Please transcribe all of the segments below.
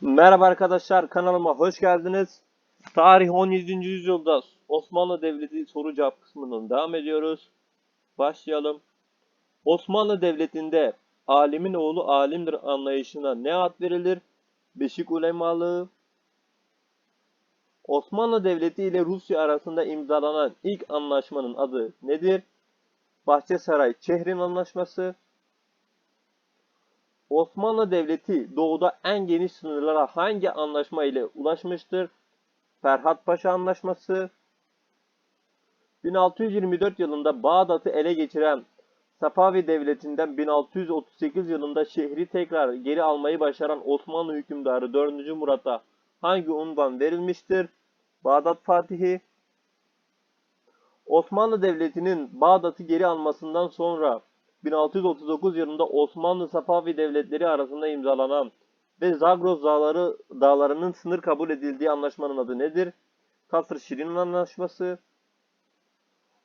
Merhaba arkadaşlar kanalıma hoş geldiniz. Tarih 17. yüzyılda Osmanlı Devleti soru cevap kısmından devam ediyoruz. Başlayalım. Osmanlı Devleti'nde alimin oğlu alimdir anlayışına ne ad verilir? Beşik ulemalığı. Osmanlı Devleti ile Rusya arasında imzalanan ilk anlaşmanın adı nedir? Bahçesaray Çehrin Anlaşması. Osmanlı Devleti doğuda en geniş sınırlara hangi anlaşma ile ulaşmıştır? Ferhat Paşa Anlaşması. 1624 yılında Bağdat'ı ele geçiren Safavi Devleti'nden 1638 yılında şehri tekrar geri almayı başaran Osmanlı hükümdarı 4. Murat'a hangi unvan verilmiştir? Bağdat Fatihi. Osmanlı Devleti'nin Bağdat'ı geri almasından sonra 1639 yılında Osmanlı Safavi devletleri arasında imzalanan ve Zagros dağları, dağlarının sınır kabul edildiği anlaşmanın adı nedir? Kasr Şirin Anlaşması.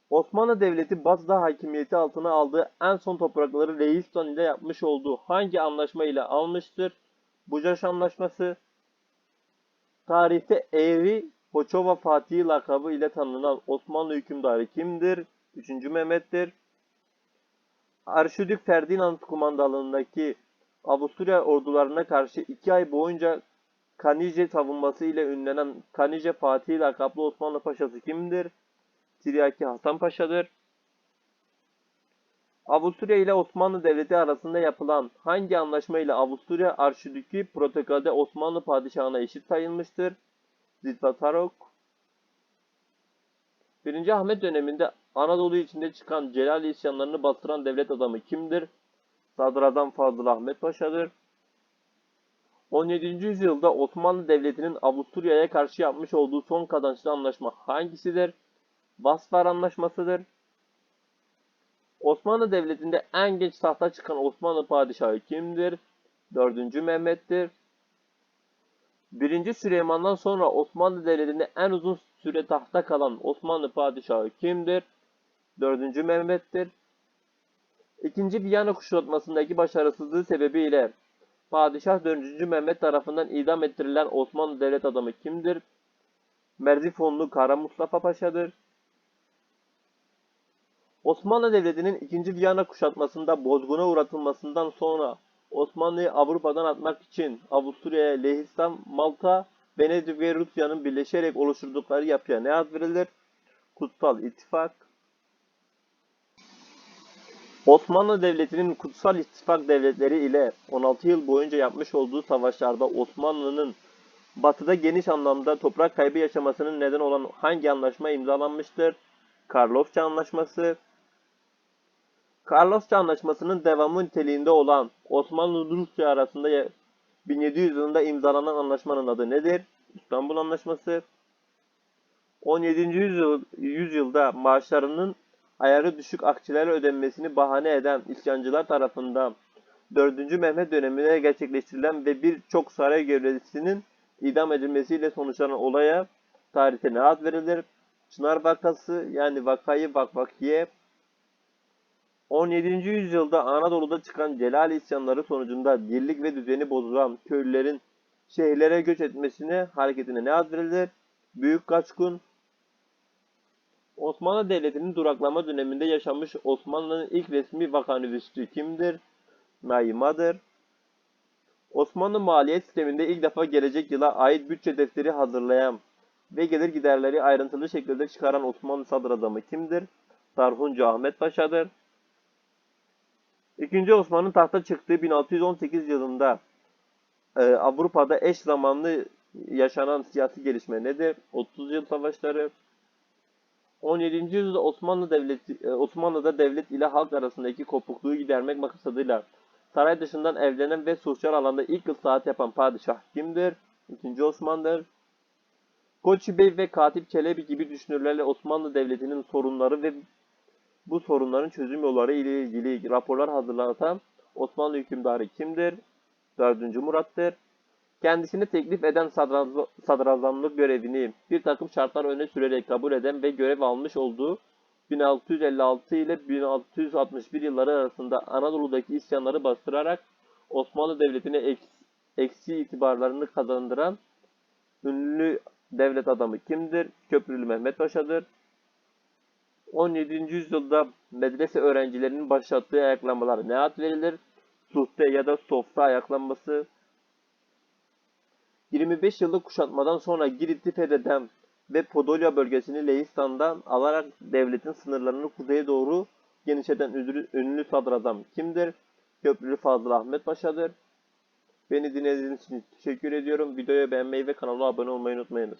Osmanlı Devleti Batı'da hakimiyeti altına aldığı en son toprakları Lehistan ile yapmış olduğu hangi anlaşma ile almıştır? Bucaş Anlaşması. Tarihte Eğri Koçova Fatih lakabı ile tanınan Osmanlı hükümdarı kimdir? 3. Mehmet'tir. Arşidük Ferdinand kumandanlığındaki Avusturya ordularına karşı iki ay boyunca Kanice savunması ile ünlenen Kanice Fatih lakaplı Osmanlı Paşası kimdir? Tiryaki Hasan Paşa'dır. Avusturya ile Osmanlı Devleti arasında yapılan hangi anlaşma ile Avusturya Arşidükü protokolde Osmanlı padişahına eşit sayılmıştır? Zitvatarok. 1. Ahmet döneminde Anadolu içinde çıkan Celal isyanlarını bastıran devlet adamı kimdir? Sadrazam Fazıl Ahmet Paşa'dır. 17. yüzyılda Osmanlı Devleti'nin Avusturya'ya karşı yapmış olduğu son kazançlı anlaşma hangisidir? Vasfar Anlaşması'dır. Osmanlı Devleti'nde en geç tahta çıkan Osmanlı padişahı kimdir? 4. Mehmet'tir. 1. Süleyman'dan sonra Osmanlı Devleti'nde en uzun süre tahta kalan Osmanlı padişahı kimdir? 4. Mehmet'tir. İkinci Viyana kuşatmasındaki başarısızlığı sebebiyle Padişah 4. Mehmet tarafından idam ettirilen Osmanlı devlet adamı kimdir? Merzifonlu Kara Mustafa Paşa'dır. Osmanlı Devleti'nin 2. Viyana kuşatmasında bozguna uğratılmasından sonra Osmanlı'yı Avrupa'dan atmak için Avusturya'ya, Lehistan, Malta, Venedik ve Rusya'nın birleşerek oluşturdukları yapıya ne ad verilir? Kutsal İttifak. Osmanlı Devleti'nin Kutsal İttifak Devletleri ile 16 yıl boyunca yapmış olduğu savaşlarda Osmanlı'nın batıda geniş anlamda toprak kaybı yaşamasının neden olan hangi anlaşma imzalanmıştır? Karlofça Anlaşması. Karlofça Anlaşması'nın devamı niteliğinde olan Osmanlı-Rusya arasında 1700 yılında imzalanan anlaşmanın adı nedir? İstanbul Anlaşması. 17. yüzyıl, yüzyılda maaşlarının ayarı düşük akçelere ödenmesini bahane eden isyancılar tarafından 4. Mehmet döneminde gerçekleştirilen ve birçok saray görevlisinin idam edilmesiyle sonuçlanan olaya tarihte ad verilir? Çınar vakası yani vakayı vakvakiye 17. yüzyılda Anadolu'da çıkan Celal isyanları sonucunda birlik ve düzeni bozulan köylülerin şehirlere göç etmesine hareketine ne ad verilir? Büyük Kaçkun Osmanlı Devleti'nin duraklama döneminde yaşamış Osmanlı'nın ilk resmi vakanüvüsü kimdir? Naima'dır. Osmanlı maliyet sisteminde ilk defa gelecek yıla ait bütçe defteri hazırlayan ve gelir giderleri ayrıntılı şekilde çıkaran Osmanlı sadrazamı kimdir? Tarhuncu Ahmet Paşa'dır. İkinci Osman'ın tahta çıktığı 1618 yılında e, Avrupa'da eş zamanlı yaşanan siyasi gelişme nedir? 30 yıl savaşları. 17. yüzyılda Osmanlı Devleti e, Osmanlı'da devlet ile halk arasındaki kopukluğu gidermek maksadıyla saray dışından evlenen ve sosyal alanda ilk saat yapan padişah kimdir? 2. Osman'dır. Koçi Bey ve Katip Çelebi gibi düşünürlerle Osmanlı Devleti'nin sorunları ve bu sorunların çözüm yolları ile ilgili raporlar hazırlatan Osmanlı hükümdarı kimdir? 4. Murat'tır. Kendisini teklif eden sadraz- sadrazamlık görevini bir takım şartlar öne sürerek kabul eden ve görev almış olduğu 1656 ile 1661 yılları arasında Anadolu'daki isyanları bastırarak Osmanlı Devleti'ne eks- eksi itibarlarını kazandıran ünlü devlet adamı kimdir? Köprülü Mehmet Paşa'dır. 17. yüzyılda medrese öğrencilerinin başlattığı ayaklanmalara ne ad verilir? Suhte ya da sofra ayaklanması. 25 yıllık kuşatmadan sonra Girit'i fetheden ve Podolya bölgesini Leistan'dan alarak devletin sınırlarını kuzeye doğru genişleten ünlü, sadrazam kimdir? Köprülü Fazıl Ahmet Paşa'dır. Beni dinlediğiniz için teşekkür ediyorum. Videoyu beğenmeyi ve kanala abone olmayı unutmayınız.